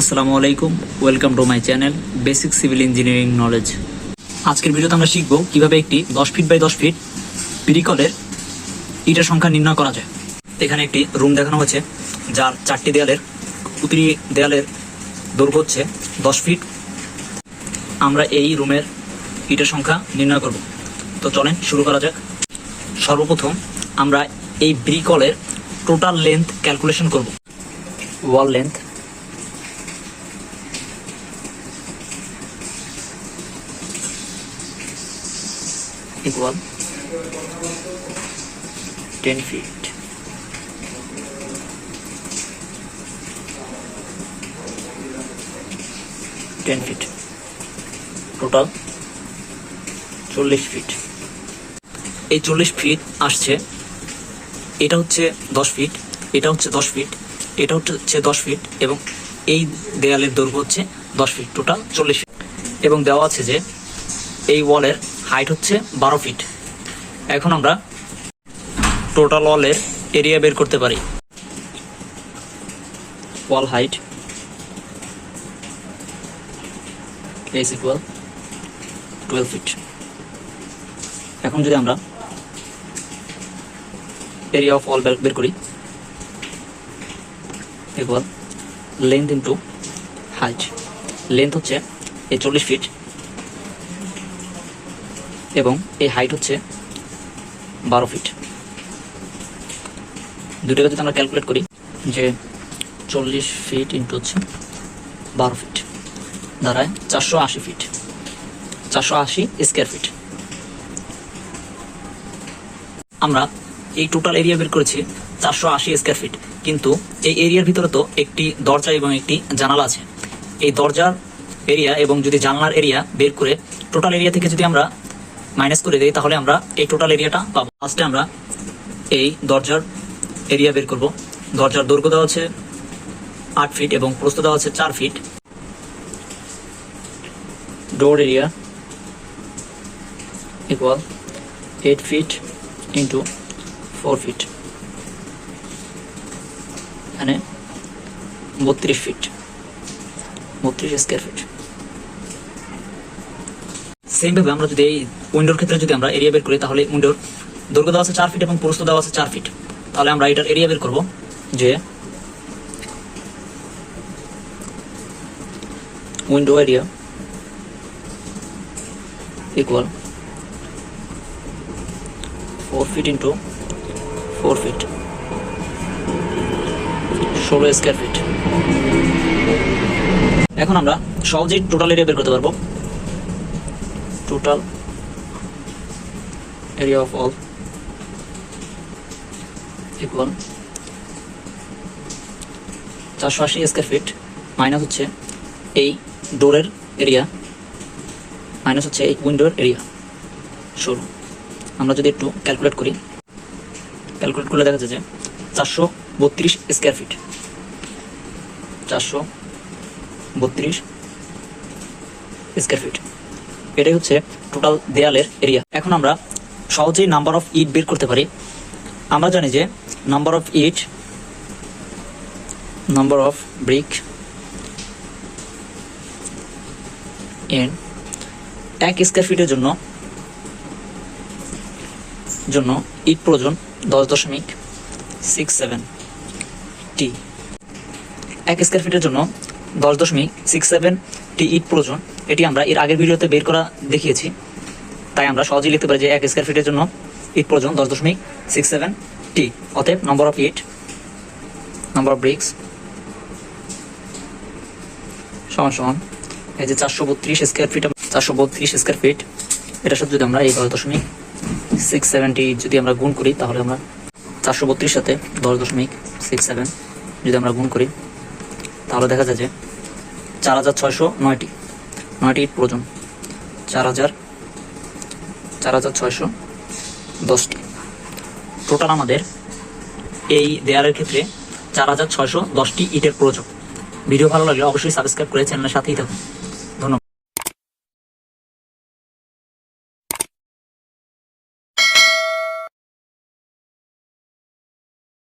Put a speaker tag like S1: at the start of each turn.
S1: আসসালামু আলাইকুম, welcome to my channel basic civil engineering knowledge. আজকের ভিডিওতে আমরা শিখব কীভাবে একটি দশ ফিট বাই দশ ফিট পিরিকলের ইটের সংখ্যা নির্ণয় করা যায়। এখানে একটি রুম দেখানো হয়েছে, যার চারটি দেয়ালের, প্রতিটি দেয়ালের দৈর্ঘ্য হচ্ছে দশ ফিট। আমরা এই রুমের ইটের সংখ্যা নির্ণয় করব। তো চলেন শুরু করা যাক। সর্বপ্রথম আমরা এই ব্রিকলের টোটাল লেন্থ ক্যালকুলেশন করব। Wall length equal 10 feet. Ten feet total চল্লিশ ফিট এই চল্লিশ ফিট আসছে, এটা হচ্ছে দশ ফিট এটা হচ্ছে দশ ফিট এটা হচ্ছে দশ ফিট এবং এই দেয়ালের দৈর্ঘ্য হচ্ছে দশ ফিট টোটাল চল্লিশ ফিট এবং দেওয়া আছে যে এই ওয়ালের হাইট হচ্ছে বারো ফিট। এখন আমরা টোটাল ওয়ালের এরিয়া বের করতে পারি। Wall height is equal twelve feet. এখন যদি আমরা এরিয়া অফ ওয়াল বের করি, equal length into height. Length হচ্ছে এই চল্লিশ ফিট। এবং এই হাইট হচ্ছে বারো ফিট দুটোকে যদি আমরা ক্যালকুলেট করি যে চল্লিশ ফিট ইন্টু হচ্ছে বারো ফিট দাঁড়ায় চারশো আশি ফিট চারশো আশি স্কোয়ার ফিট আমরা এই টোটাল এরিয়া বের করেছি চারশো আশি স্কোয়ার ফিট কিন্তু এই এরিয়ার ভিতরে তো একটি দরজা এবং একটি জানালা আছে। এই দরজার এরিয়া এবং যদি জানলার এরিয়া বের করে টোটাল এরিয়া থেকে যদি আমরা মাইনাস করে দিই, তাহলে আমরা এই টোটাল এরিয়াটা পাবো। ফার্স্টে আমরা এই দরজার এরিয়া বের করব। দরজার দৈর্ঘ্য দেওয়া আছে আট ফিট এবং প্রস্থ দেওয়া আছে চার feet door area equal eight feet into four feet এখানে বত্রিশ ফিট বত্রিশ স্কোয়ার ফিট সেমভাবে আমরা যদি এই উইন্ডোর ক্ষেত্রে যদি আমরা এরিয়া বের করি, তাহলে উইন্ডোর দৈর্ঘ্য দেওয়া আছে চার ফিট এবং প্রস্থ দেওয়া আছে চার ফিট তাহলে আমরা এটার এরিয়া বের করব, যে window area equal four feet into four feet ষোলো স্কোয়ার ফিট এখন আমরা সহজেই টোটাল এরিয়া বের করতে পারব। Total area of all equal চারশো আশি স্কোয়ার ফিট মাইনাস হচ্ছে এই ডোরের এরিয়া মাইনাস হচ্ছে এই উইন্ডোর এরিয়া সরু। আমরা যদি একটু ক্যালকুলেট করি ক্যালকুলেট করলে দেখা যাচ্ছে যে চারশো বত্রিশ স্কোয়ার ফিট চারশো বত্রিশ স্কোয়ার ফিট এটাই হচ্ছে টোটাল দেয়ালের এরিয়া এখন আমরা সহজেই নাম্বার অফ ইট বের করতে পারি। আমরা জানি যে নাম্বার অফ ইট নাম্বার অফ ব্রিক এন্ড এক স্কোয়ার ফিটের জন্য জন্য ইট প্রয়োজন দশ দশমিক সিক্স সেভেন টি এক স্কোয়ার ফিটের জন্য দশ দশমিক সিক্স সেভেন টি ইট প্রয়োজন। এটি আমরা এর আগের ভিডিওতে বের করা দেখিয়েছি। তাই আমরা সহজেই লিখতে পারি যে এক স্কোয়ার ফিটের জন্য ইট প্রয়োজন দশ দশমিক সিক্স সেভেন টি অতএব নম্বর অফ ইট নম্বর অফ ব্রিক্স সমান সমান, এই যে চারশো বত্রিশ স্কোয়ার ফিট চারশো বত্রিশ স্কোয়ার ফিট এটার সাথে যদি আমরা এই দশ দশমিক সিক্স সেভেন্টি যদি আমরা গুণ করি, তাহলে আমরা চারশো বত্রিশ সাথে দশ দশমিক সিক্স সেভেন যদি আমরা গুণ করি, তাহলে দেখা যায় যে চার হাজার ছয়শো নয়টি। নয়টি ইট প্রয়োজন। চার হাজার চার হাজার ছয়শো দশটি। টোটাল আমাদের এই দেয়ালের ক্ষেত্রে চার হাজার ছয়শো দশটি ইটের প্রয়োজন। ভিডিও ভালো লাগলে অবশ্যই সাবস্ক্রাইব করে চ্যানেলের সাথেই থাকুন।